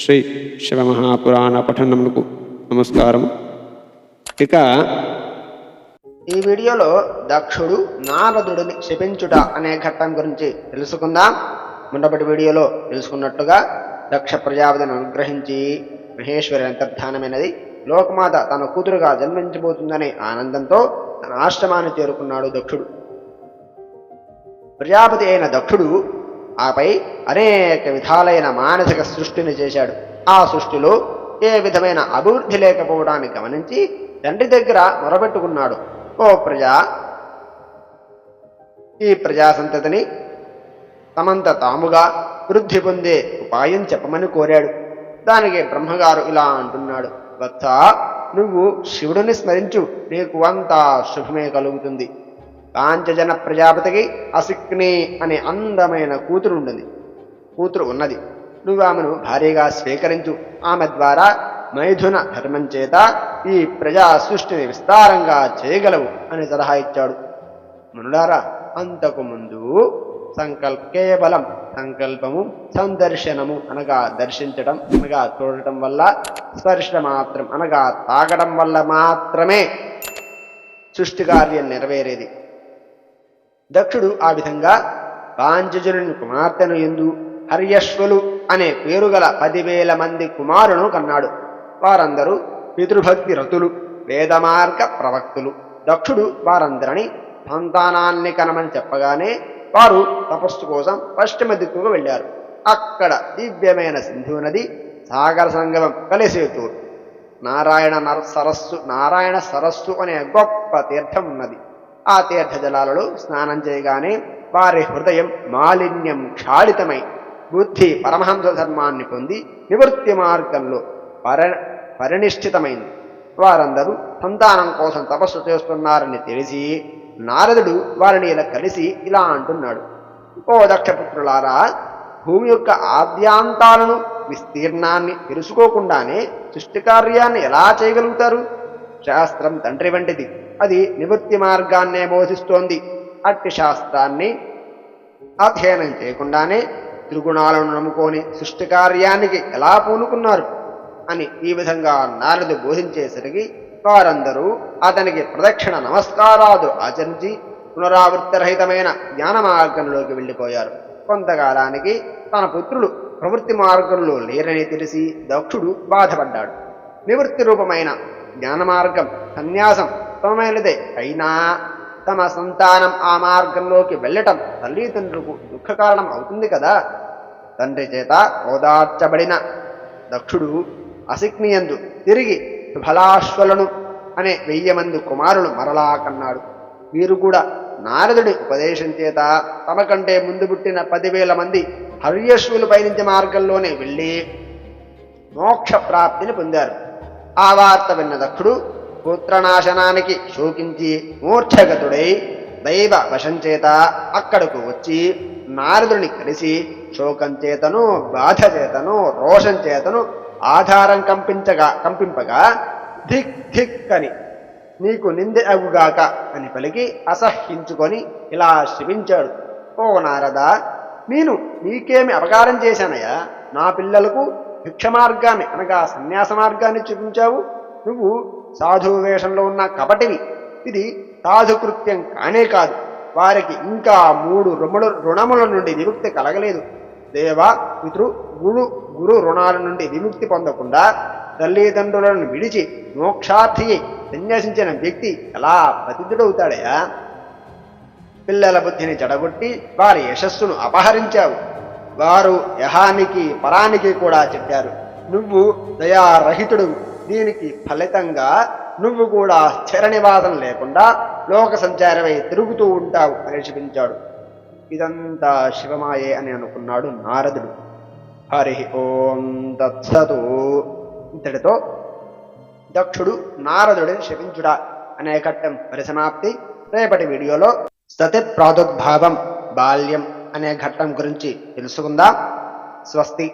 శ్రీ శివమహాపురాణ పఠనమునకు నమస్కారం. ఇక ఈ వీడియోలో దక్షుడు నారదుడిని శపించుట అనే ఘట్టం గురించి తెలుసుకుందాం. మునపటి వీడియోలో తెలుసుకున్నట్టుగా దక్ష ప్రజాపతిని అనుగ్రహించి మహేశ్వరి అంతర్ధానమైనది. లోకమాత తన కూతురుగా జన్మించబోతుందనే ఆనందంతో తన ఆశ్రమాన్ని చేరుకున్నాడు దక్షుడు. ప్రజాపతి అయిన దక్షుడు ఆపై అనేక విధాలైన మానసిక సృష్టిని చేశాడు. ఆ సృష్టిలో ఏ విధమైన అభివృద్ధి లేకపోవడాన్ని గమనించి తండ్రి దగ్గర మొరబెట్టుకున్నాడు ఓ ప్రజా ఈ ప్రజా సంతతిని తమంత తాముగా వృద్ధి పొందే ఉపాయం చెప్పమని కోరాడు. దానికి బ్రహ్మగారు ఇలా అంటున్నాడు. వత్స నువ్వు శివుడిని స్మరించు. నీకు అంతా శుభమే కలుగుతుంది. కాంచజన ప్రజాపతికి అసిక్ని అనే అందమైన కూతురు ఉన్నది. కూతురు ఉన్నది. నువ్వు ఆమెను భారీగా స్వీకరించు. ఆమె ద్వారా మైథున ధర్మం చేత ఈ ప్రజా సృష్టిని విస్తారంగా చేయగలవు అని సలహా ఇచ్చాడు. మునులారా అంతకు ముందు సంకల్ప కేవలం సంకల్పము సందర్శనము అనగా దర్శించడం అనగా చూడటం వల్ల స్పర్శ మాత్రం అనగా తాగడం వల్ల మాత్రమే సృష్టి కార్యం నెరవేరేది. దక్షుడు ఆ విధంగా పాంచజనుని కుమార్తెను ఎందు హర్యశ్వలు అనే పేరు గల పదివేల మంది కుమారును కన్నాడు. వారందరూ పితృభక్తి రతులు వేదమార్గ ప్రవక్తులు. దక్షుడు వారందరిని సంతానాన్ని కనమని చెప్పగానే వారు తపస్సు కోసం పశ్చిమ దిక్కుకు వెళ్ళారు. అక్కడ దివ్యమైన సింధు నది సాగర సంగమం కలిసేతూరు. నారాయణ నర సరస్సు నారాయణ సరస్సు అనే గొప్ప తీర్థం ఉన్నది. ఆ తీర్థ జలాలలో స్నానం చేయగానే వారి హృదయం మాలిన్యం క్షాళితమై బుద్ధి పరమహంస ధర్మాన్ని పొంది నివృత్తి మార్గంలో పర పరినిష్ఠితమైంది వారందరూ సంతానం కోసం తపస్సు చేస్తున్నారని తెలిసి నారదుడు వారిని ఇలా కలిసి ఇలా అంటున్నాడు. ఓ దక్షపుత్రులారా భూమి యొక్క ఆద్యాంతాలను విస్తీర్ణాన్ని తెలుసుకోకుండానే సృష్టి కార్యాన్ని ఎలా చేయగలుగుతారు? శాస్త్రం తండ్రి వంటిది. అది నివృత్తి మార్గాన్నే బోధిస్తోంది. అట్టి శాస్త్రాన్ని అధ్యయనం చేయకుండానే త్రిగుణాలను నమ్ముకొని సృష్టి కార్యానికి ఎలా పూనుకున్నారు అని ఈ విధంగా నారదు బోధించేసరికి వారందరూ అతనికి ప్రదక్షిణ నమస్కారాలు ఆచరించి పునరావృత్తరహితమైన జ్ఞాన మార్గంలోకి వెళ్ళిపోయారు. కొంతకాలానికి తన పుత్రులు ప్రవృత్తి మార్గంలో లేరని తెలిసి దక్షుడు బాధపడ్డాడు. నివృత్తి రూపమైన జ్ఞాన మార్గం సన్యాసం ఉత్తమమైనదే అయినా తమ సంతానం ఆ మార్గంలోకి వెళ్ళటం తల్లిదండ్రులకు దుఃఖ కారణం అవుతుంది కదా. తండ్రి చేత ఓదార్చబడిన దక్షుడు అసిగ్నియందు తిరిగి ఫలాశ్వలను అనే వెయ్యి మంది కుమారులు మరలా కన్నాడు. వీరు కూడా నారదుడి ఉపదేశం చేత తమ కంటే ముందు పుట్టిన పదివేల మంది హర్యశ్వులు పయనించే మార్గంలోనే వెళ్ళి మోక్ష ప్రాప్తిని పొందారు. ఆ వార్త విన్న దక్షుడు పుత్రనాశనానికి శోకించి మూర్ఛగతుడై దైవ వశంచేత అక్కడకు వచ్చి నారదుని కలిసి శోకంచేతను బాధ చేతను రోషం చేతను ఆధారం కంపించగా కంపింపగా ధిక్ ధిక్ అని నీకు నిందె అగుగాక అని పలికి అసహ్యించుకొని ఇలా శివించాడు ఓ నారద నేను నీకేమి అపకారం చేశానయ్యా? నా పిల్లలకు భిక్ష మార్గాన్ని అనగా సన్యాస మార్గాన్ని చూపించావు? నువ్వు సాధువు వేషంలో ఉన్న కపటివి ఇది సాధుకృత్యం కానే కాదు. వారికి ఇంకా మూడు రుణముల రుణముల నుండి విముక్తి కలగలేదు. దేవ పితృ గురు గురు రుణాల నుండి విముక్తి పొందకుండా తల్లిదండ్రులను విడిచి మోక్షార్థి సన్యాసించిన వ్యక్తి ఎలా పతితుడవుతాడయా పిల్లల బుద్ధిని చెడగొట్టి వారి యశస్సును అపహరించావు. వారు యహానికి పరానికి కూడా చెప్పారు. నువ్వు దయారహితుడు దీనికి ఫలితంగా నువ్వు కూడా స్థిర నివాసం లేకుండా లోక సంచారమై తిరుగుతూ ఉంటావు అని చూపించాడు ఇదంతా శివమాయే అని అనుకున్నాడు నారదుడు. హరి ఓం దత్సదు ఇంతటితో దక్షుడు నారదుడిని శపించుడా అనే ఘట్టం పరిసమాప్తి. రేపటి వీడియోలో సతి ప్రాదుర్భావం బాల్యం అనే ఘట్టం గురించి తెలుసుకుందాం. స్వస్తి.